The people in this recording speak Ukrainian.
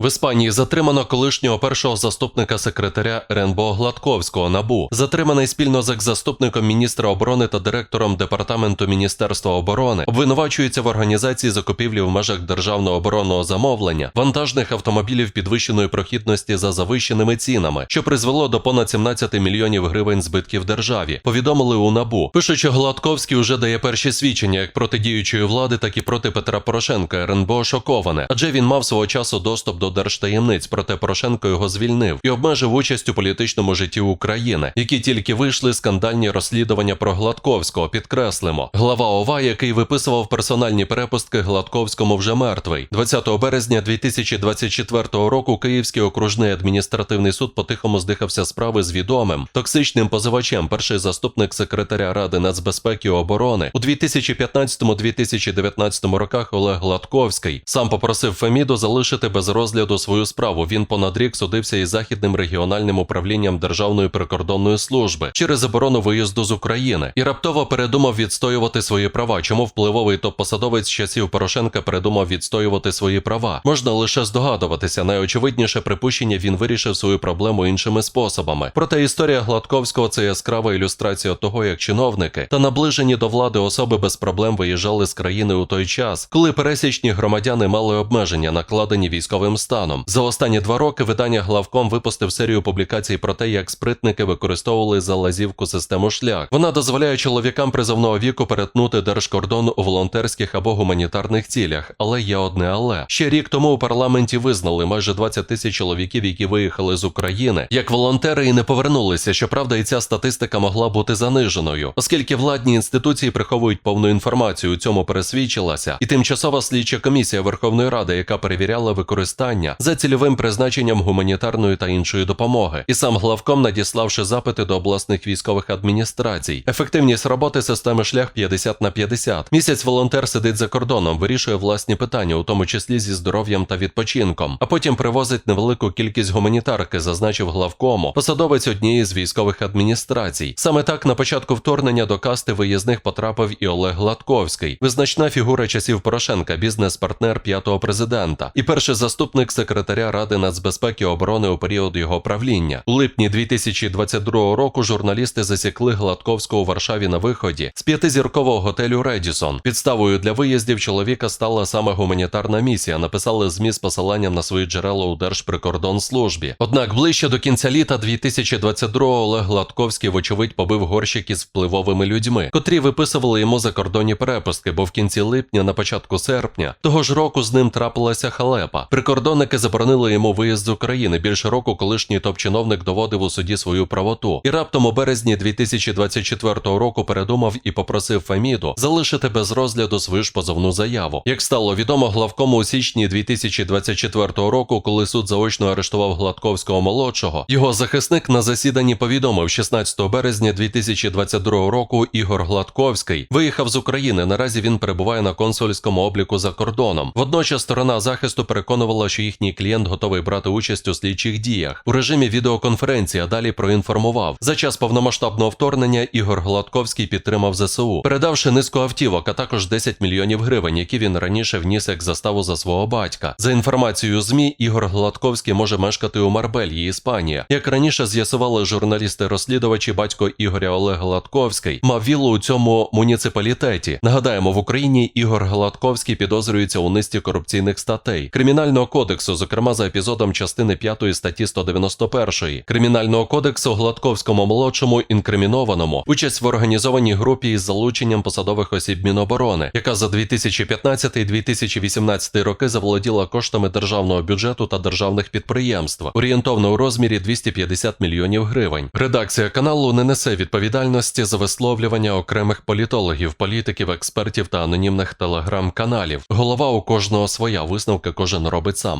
В Іспанії затримано колишнього першого заступника секретаря РНБО Гладковського НАБУ, затриманий спільно з екс-заступником міністра оборони та директором департаменту Міністерства оборони, обвинувачується в організації закупівлі в межах державного оборонного замовлення вантажних автомобілів підвищеної прохідності за завищеними цінами, що призвело до понад 17 мільйонів гривень збитків державі. Повідомили у НАБУ. Пишуть, що Гладковський уже дає перші свідчення як проти діючої влади, так і проти Петра Порошенка. РНБО шоковане, адже він мав свого часу доступ до держтаємниць, проте Порошенко його звільнив і обмежив участь у політичному житті України, які тільки вийшли скандальні розслідування про Гладковського. Підкреслимо, глава ОВА, який виписував персональні перепустки Гладковському, вже мертвий. 20 березня 2024 року Київський окружний адміністративний суд по-тихому здихався справи з відомим токсичним позивачем, перший заступник секретаря Ради нацбезпеки і оборони у 2015-2019 роках Олег Гладковський сам попросив Феміду залишити без розгляду свою справу. Він понад рік судився із західним регіональним управлінням Державної прикордонної служби через заборону виїзду з України і раптово передумав відстоювати свої права. Чому впливовий топ-посадовець часів Порошенка передумав відстоювати свої права? Можна лише здогадуватися. Найочевидніше припущення він вирішив свою проблему іншими способами. Проте історія Гладковського це яскрава ілюстрація того, як чиновники та наближені до влади особи без проблем виїжджали з країни у той час, коли пересічні громадяни мали обмеження, накладені військовим станом. За останні два роки видання главком випустив серію публікацій про те, як спритники використовували за лазівку систему шлях. Вона дозволяє чоловікам призовного віку перетнути держкордон у волонтерських або гуманітарних цілях. Але є одне але ще рік тому у парламенті визнали майже 20 тисяч чоловіків, які виїхали з України, як волонтери і не повернулися. Щоправда, і ця статистика могла бути заниженою, оскільки владні інституції приховують повну інформацію. У цьому пересвідчилася і тимчасова слідча комісія Верховної Ради, яка перевіряла використання за цільовим призначенням гуманітарної та іншої допомоги, і сам главком надіславши запити до обласних військових адміністрацій. Ефективність роботи системи шлях 50 на 50. Місяць волонтер сидить за кордоном, вирішує власні питання, у тому числі зі здоров'ям та відпочинком, а потім привозить невелику кількість гуманітарки, зазначив главкому, посадовець однієї з військових адміністрацій. Саме так на початку вторгнення до касти виїзних потрапив і Олег Гладковський, визначна фігура часів Порошенка, бізнес-партнер п'ятого президента і перший заступник секретаря Ради нацбезпеки і оборони у період його правління. У липні 2022 року журналісти засікли Гладковського у Варшаві на виході з п'ятизіркового готелю Редісон. Підставою для виїздів чоловіка стала саме гуманітарна місія. Написали ЗМІ з посиланням на свої джерела у Держприкордонслужбі. Однак ближче до кінця літа 2022-го Олег Гладковський, вочевидь, побив горщик із впливовими людьми, котрі виписували йому закордонні перепустки, бо в кінці липня, на початку серпня, того ж року з ним трапилася халепа. Прикордонники заборонили йому виїзд з України. Більше року колишній топ-чиновник доводив у суді свою правоту. І раптом у березні 2024 року передумав і попросив Феміду залишити без розгляду свою ж позовну заяву. Як стало відомо главкому у січні 2024 року, коли суд заочно арештував Гладковського молодшого, його захисник на засіданні повідомив 16 березня 2022 року Ігор Гладковський виїхав з України. Наразі він перебуває на консульському обліку за кордоном. Водночас сторона захисту переконувала, що їхній клієнт готовий брати участь у слідчих діях у режимі відеоконференції. А далі проінформував за час повномасштабного вторгнення. Ігор Гладковський підтримав ЗСУ, передавши низку автівок, а також 10 мільйонів гривень, які він раніше вніс як заставу за свого батька. За інформацією змі, Ігор Гладковський може мешкати у Марбельї, Іспанія. Як раніше з'ясували журналісти-розслідувачі, батько Ігоря Олег Гладковський мав віллу у цьому муніципалітеті. Нагадаємо, в Україні Ігор Гладковський підозрюється у низці корупційних статей кримінального кодексу, зокрема за епізодом частини 5 статті 191 кримінального кодексу Гладковському молодшому інкримінованому участь в організованій групі із залученням посадових осіб Міноборони, яка за 2015-2018 роки заволоділа коштами державного бюджету та державних підприємств, орієнтовно у розмірі 250 мільйонів гривень. Редакція каналу не несе відповідальності за висловлювання окремих політологів, політиків, експертів та анонімних телеграм-каналів. Голова у кожного своя висновки кожен робить сам.